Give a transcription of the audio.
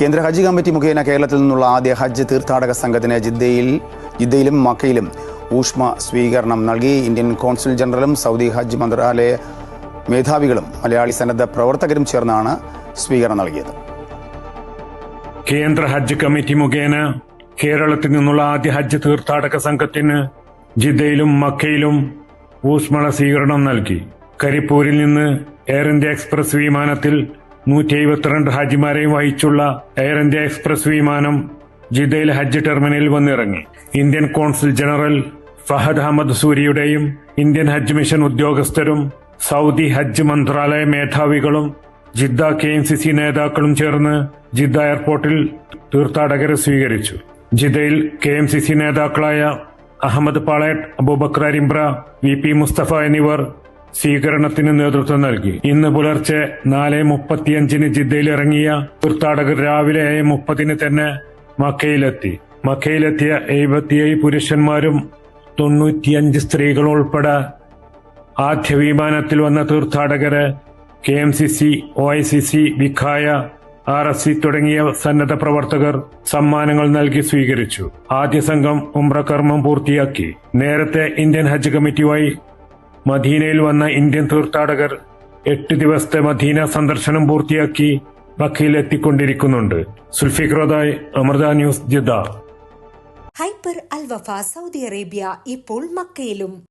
കേന്ദ്ര ഹജ്ജ് കമ്മിറ്റി മുഖേന കേരളത്തിൽ നിന്നുള്ള ആദ്യ ഹജ്ജ് തീർത്ഥാടക സംഘത്തിന് ജിദ്ദയിൽ ജിദ്ദയിലും മക്കയിലും ഊഷ്മ സ്വീകരണം നൽകി. ഇന്ത്യൻ കോൺസുൽ ജനറലും സൗദി ഹജ്ജ് മന്ത്രാലയ മേധാവികളും മലയാളി സന്നദ്ധ പ്രവർത്തകരും ചേർന്നാണ് സ്വീകരണം നൽകിയത്. കേന്ദ്ര ഹജ്ജ് കമ്മിറ്റി മുഖേന കേരളത്തിൽ നിന്നുള്ള ആദ്യ ഹജ്ജ് തീർത്ഥാടക സംഘത്തിന് ജിദ്ദയിലും മക്കയിലും ഊഷ്മള സ്വീകരണം നൽകി. കരിപ്പൂരിൽ നിന്ന് എയർ ഇന്ത്യ എക്സ്പ്രസ് വിമാനത്തിൽ നൂറ്റി എഴുപത്തിരണ്ട് ഹാജിമാരെയും വഹിച്ചുള്ള എയർ ഇന്ത്യ എക്സ്പ്രസ് വിമാനം ജിദ്ദയിലെ ഹജ്ജ് ടെർമിനലിൽ വന്നിറങ്ങി. Indian consul general Fahad Ahmed സൂരിയുടെയും Indian ഹജ്ജ് മിഷൻ ഉദ്യോഗസ്ഥരും സൗദി ഹജ്ജ് മന്ത്രാലയ മേധാവികളും Jeddah K M C C നേതാക്കളും ചേർന്ന് ജിദ്ദ എയർപോർട്ടിൽ തീർത്ഥാടകരെ സ്വീകരിച്ചു. ജിദ്ദയിൽ കെ എം സി സി നേതാക്കളായ അഹമ്മദ് പാളയട്ട് അബൂബക്കർ അരിമ്പ്ര വി പി മുസ്തഫ എന്നിവർ സ്വീകരണത്തിന് നേതൃത്വം നൽകി. ഇന്ന് പുലർച്ചെ നാല് മുപ്പത്തിയഞ്ചിന് ജിദ്ദയിൽ ഇറങ്ങിയ തീർത്ഥാടകർ രാവിലെ ഏഴ് മുപ്പതിന് തന്നെ മക്കയിലെത്തി. മക്കയിലെത്തിയ എഴുപത്തിയേഴ് പുരുഷന്മാരും തൊണ്ണൂറ്റിയഞ്ച് സ്ത്രീകളും ഉൾപ്പെടെ ആദ്യ വിമാനത്തിൽ വന്ന തീർത്ഥാടകരെ K M C C O I C C Vikhaya R S C തുടങ്ങിയ സന്നദ്ധ പ്രവർത്തകർ സമ്മാനങ്ങൾ നൽകി സ്വീകരിച്ചു. ആദ്യ സംഘം ഉംറകർമ്മം പൂർത്തിയാക്കി. നേരത്തെ ഇന്ത്യൻ ഹജ്ജ് കമ്മിറ്റിയുമായി മദീനയിൽ വന്ന ഇന്ത്യൻ തീർത്ഥാടകർ എട്ട് ദിവസത്തെ മദീന സന്ദർശനം പൂർത്തിയാക്കി മക്കയിൽ എത്തിക്കൊണ്ടിരിക്കുന്നുണ്ട്. സുൽഫിഖ്രോദായ് Amrita news Jeddah. Hyper Alwafa Saudi Arabia ഇപ്പോൾ മക്കയിലും.